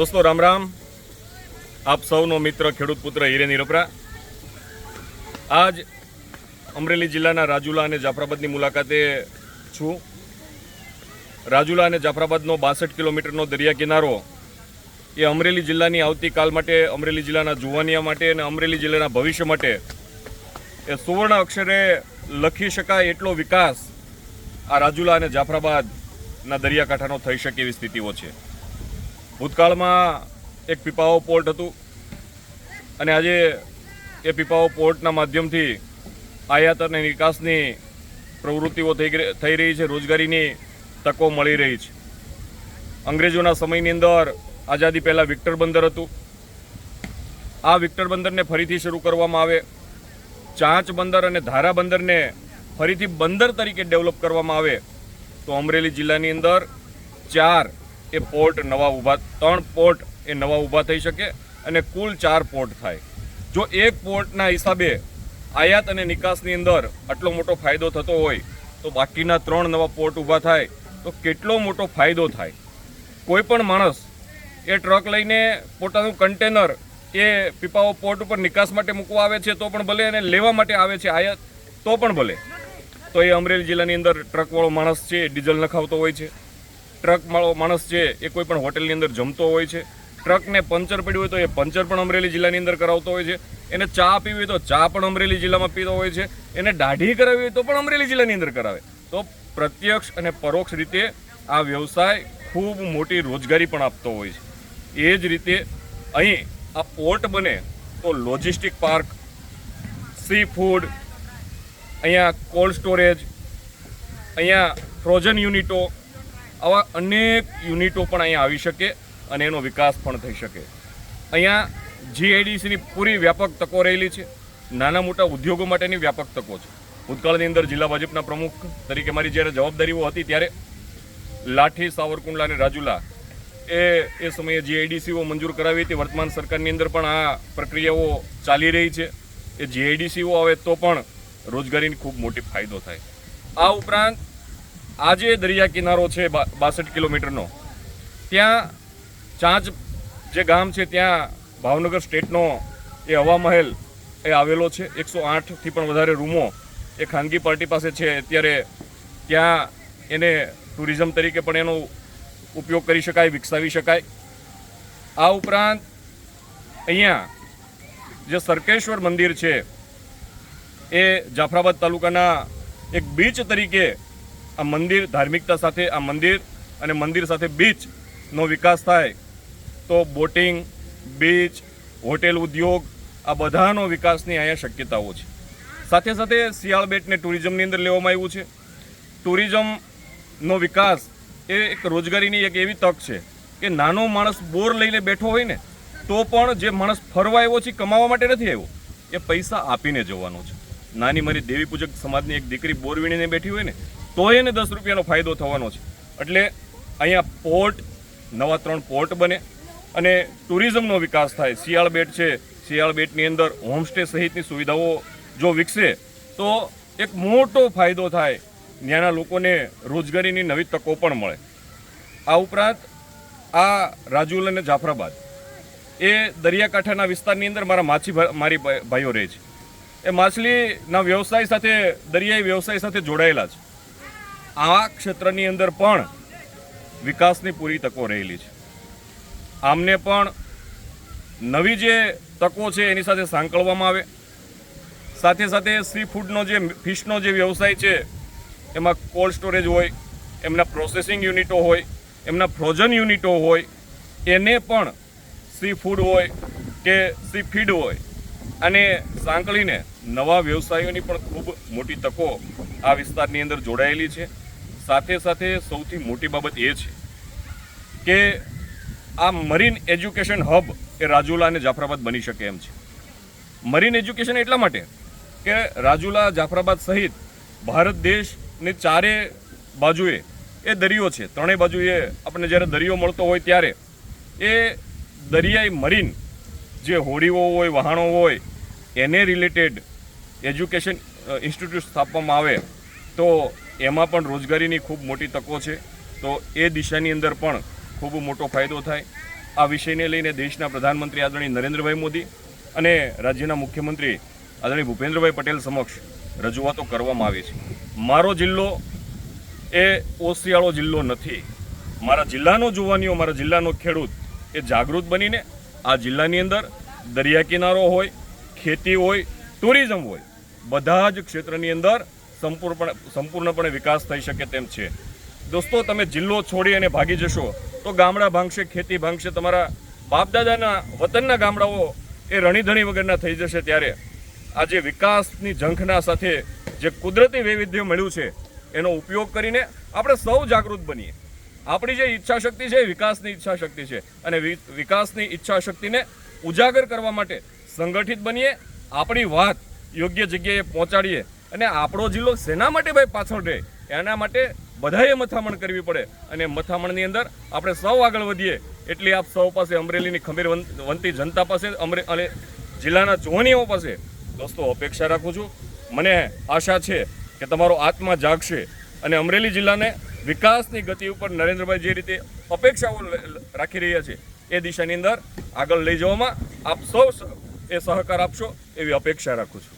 દોસ્તો, રામ રામ. આપ સૌનો મિત્ર, ખેડૂત પુત્ર હિરેની રપરા આજ અમરેલી જિલ્લાના રાજુલા અને જાફરાબાદની મુલાકાતે છું. રાજુલા અને જાફરાબાદનો બાસઠ કિલોમીટરનો દરિયા કિનારો એ અમરેલી જિલ્લાની આવતીકાલ માટે, અમરેલી જિલ્લાના જુવાનિયા માટે અને અમરેલી જિલ્લાના ભવિષ્ય માટે એ સુવર્ણ અક્ષરે લખી શકાય એટલો વિકાસ આ રાજુલા અને જાફરાબાદના દરિયાકાંઠાનો થઈ શકે એવી સ્થિતિઓ છે. ભૂતકાળમાં એક પીપાઓ પોર્ટ હતું અને આજે એ પીપાઓ પોર્ટના માધ્યમથી આયાત અને નિકાસની પ્રવૃત્તિઓ થઈ રહી છે, રોજગારીની તકો મળી રહી છે. અંગ્રેજોના સમયની અંદર આઝાદી પહેલાં વિક્ટર બંદર હતું. આ વિક્ટર બંદરને ફરીથી શરૂ કરવામાં આવે. ચાંચ બંદર અને ધારા બંદરને ફરીથી બંદર તરીકે ડેવલપ કરવામાં આવે. તો અમરેલી જિલ્લાની અંદર ચાર એ પોર્ટ નવા ઊભા, ત્રણ પોર્ટ એ નવા ઊભા થઈ શકે અને કુલ ચાર પોર્ટ થાય. જો એક પોર્ટના હિસાબે આયાત અને નિકાસની અંદર આટલો મોટો ફાયદો થતો હોય, તો બાકીના ત્રણ નવા પોર્ટ ઊભા થાય, તો કેટલો મોટો ફાયદો થાય? કોઈ પણ માણસ એ ટ્રક લઈને પોતાનું કન્ટેનર એ પીપાઓ પોર્ટ ઉપર નિકાસ માટે મૂકવા આવે છે તો પણ ભલે અને લેવા માટે આવે છે આયાત તો પણ ભલે. તો એ અમરેલી જિલ્લાની અંદર ટ્રકવાળો માણસ છે ડીઝલ નખાવતો હોય છે. ટ્રક વાળો માણસ છે એ કોઈ પણ હોટલની અંદર જમતો હોય છે, ટ્રકને પંચર પડ્યું હોય તો એ પંચર પણ અમરેલી જિલ્લાની અંદર કરાવતો હોય છે. એને ચા પીવી હોય તો ચા પણ અમરેલી જિલ્લામાં પીતો હોય છે. એને દાઢી કરાવી હોય તો પણ અમરેલી જિલ્લાની અંદર કરાવે. તો પ્રત્યક્ષ અને પરોક્ષ રીતે આ વ્યવસાય ખૂબ મોટી રોજગારી પણ આપતો હોય છે. એ જ રીતે અહીં આ પોર્ટ બને તો લોજિસ્ટિક પાર્ક, સી ફૂડ, અહીંયા કોલ્ડ સ્ટોરેજ, અહીંયા ફ્રોઝન યુનિટો આવા અનેક યુનિટો પણ અહીંયા આવી શકે અને એનો વિકાસ પણ થઈ શકે. અહીંયા જીઆઈડીસીની પૂરી વ્યાપક તકો રહેલી છે. નાના મોટા ઉદ્યોગો માટેની વ્યાપક તકો છે. ભૂતકાળની અંદર જિલ્લા ભાજપના પ્રમુખ તરીકે મારી જ્યારે જવાબદારીઓ હતી ત્યારે લાઠી, સાવરકુંડલા અને રાજુલા એ એ સમયે જીઆઈડીસીઓ મંજૂર કરાવી હતી. વર્તમાન સરકારની અંદર પણ આ પ્રક્રિયાઓ ચાલી રહી છે. એ જીઆઈડીસીઓ આવે તો પણ રોજગારીની ખૂબ મોટી ફાયદો થાય. આ ઉપરાંત આજે દરિયા કિનારો છે બાસઠ કિલોમીટરનો. ત્યાં ચાંચ જે ગામ છે, ત્યાં ભાવનગર સ્ટેટનો એ હવા મહેલ એ આવેલો છે. એકસો આઠથી પણ વધારે રૂમો એ ખાનગી પાર્ટી પાસે છે. અત્યારે ત્યાં એને ટુરિઝમ તરીકે પણ એનો ઉપયોગ કરી શકાય, વિકસાવી શકાય. આ ઉપરાંત અહીંયા જે સરકેશ્વર મંદિર છે, એ જાફરાબાદ તાલુકાના એક બીચ તરીકે આ મંદિર ધાર્મિકતા સાથે, આ મંદિર અને મંદિર સાથે બીચનો વિકાસ થાય, તો બોટિંગ, બીચ, હોટેલ ઉદ્યોગ, આ બધાનો વિકાસની અહીંયા શક્યતાઓ છે. સાથે સાથે શિયાળ બેટને ટુરિઝમની અંદર લેવામાં આવ્યું છે. ટુરિઝમનો વિકાસ એ એક રોજગારીની એક એવી તક છે કે નાનો માણસ બોર લઈને બેઠો હોય ને, તો પણ જે માણસ ફરવા આવ્યો છે, કમાવા માટે નથી આવ્યો, એ પૈસા આપીને જવાનો છે. નાની મારી દેવી પૂજક સમાજની એક દીકરી બોર વીણીને બેઠી હોય ને તો એને દસ રૂપિયાનો ફાયદો થવાનો છે. એટલે અહીંયા પોર્ટ, નવા ત્રણ પોર્ટ બને અને ટુરિઝમનો વિકાસ થાય. શિયાળ બેટ છે શિયાળ બેટની અંદર હોમસ્ટે સહિતની સુવિધાઓ જો વિકસે, તો એક મોટો ફાયદો થાય. ત્યાંના લોકોને રોજગારીની નવી તકો પણ મળે. આ ઉપરાંત આ રાજુલ અને જાફરાબાદ એ દરિયાકાંઠાના વિસ્તારની અંદર મારા માછી મારી ભાઈઓ રહે છે. એ માછલીના વ્યવસાય સાથે, દરિયાઈ વ્યવસાય સાથે જોડાયેલા છે. આ ક્ષેત્રની અંદર પણ વિકાસની પૂરી તકો રહેલી છે. આમને પણ નવી જે તકો છે એની સાથે સાંકળવામાં આવે. સાથે સાથે સી ફૂડનો જે ફિશનો જે વ્યવસાય છે, એમાં કોલ્ડ સ્ટોરેજ હોય, એમના પ્રોસેસિંગ યુનિટો હોય, એમના ફ્રોઝન યુનિટો હોય, એને પણ સી ફૂડ હોય કે સી ફીડ હોય, અને સાંકળીને નવા વ્યવસાયોની પણ ખૂબ મોટી તકો આ વિસ્તારની અંદર જોડાયેલી છે. સાથે સાથે સૌથી મોટી બાબત એ છે કે આ મરીન એજ્યુકેશન હબ એ રાજુલા અને જાફરાબાદ બની શકે એમ છે. મરીન એજ્યુકેશન એટલા માટે કે રાજુલા, જાફરાબાદ સહિત ભારત દેશની ચારે બાજુએ એ દરિયો છે. ત્રણેય બાજુએ આપણને જ્યારે દરિયો મળતો હોય ત્યારે એ દરિયાઈ મરીન જે હોડીઓ હોય વહાણો હોય, એને રિલેટેડ એજ્યુકેશન ઇન્સ્ટિટ્યૂટ સ્થાપવામાં આવે તો એમાં પણ રોજગારીની ખૂબ મોટી તકો છે. તો એ દિશાની અંદર પણ ખૂબ મોટો ફાયદો થાય. આ વિષયને લઈને દેશના પ્રધાનમંત્રી આદરણીય નરેન્દ્રભાઈ મોદી અને રાજ્યના મુખ્યમંત્રી આદરણીય ભૂપેન્દ્રભાઈ પટેલ સમક્ષ રજૂઆતો કરવામાં આવી છે. મારો જિલ્લો એ ઓશિયાળો જિલ્લો નથી. મારા જિલ્લાનો જુવાનીઓ, મારા જિલ્લાનો ખેડૂત એ જાગૃત બનીને આ જિલ્લાની અંદર દરિયા કિનારો હોય, ખેતી હોય, ટુરિઝમ હોય, બધા જ ક્ષેત્રની અંદર સંપૂર્ણપણે સંપૂર્ણપણે વિકાસ થઈ શકે તેમ છે. દોસ્તો, તમે જિલ્લો છોડી અને ભાગી જશો, તો ગામડા ભાંગશે, ખેતી ભાંગશે, તમારા બાપદાદાના વતનના ગામડાઓ એ રણીધણી વગરના થઈ જશે ત્યારે. આજે વિકાસની ઝંખના સાથે જે કુદરતી વૈવિધ્ય મળ્યું છે, એનો ઉપયોગ કરીને આપણે સૌ જાગૃત બનીએ. આપણી જે ઈચ્છા શક્તિ છે એ વિકાસની ઈચ્છા શક્તિ છે અને વિકાસની ઈચ્છા શક્તિને ઉજાગર કરવા માટે સંગઠિત બનીએ, આપણી વાત યોગ્ય જગ્યાએ પહોંચાડીએ અને આપણો જિલ્લો શેના માટે ભાઈ પાછળ રહે? એના માટે બધાએ મથામણ કરવી પડે. અને મથામણની અંદર આપણે સૌ આગળ વધીએ એટલી આપ સૌ પાસે અમરેલીની ખમીર વંત- જનતા પાસે, અમરે, અને જિલ્લાના જોહનીઓ પાસે દોસ્તો અપેક્ષા રાખું છું. મને આશા છે કે તમારો આત્મા જાગશે અને અમરેલી જિલ્લાને વિકાસની ગતિ ઉપર નરેન્દ્રભાઈ જે રીતે અપેક્ષાઓ રાખી રહ્યા છે, એ દિશાની અંદર આગળ લઈ જવામાં આપ સ- એ સહકાર આપશો એવી અપેક્ષા રાખું છું.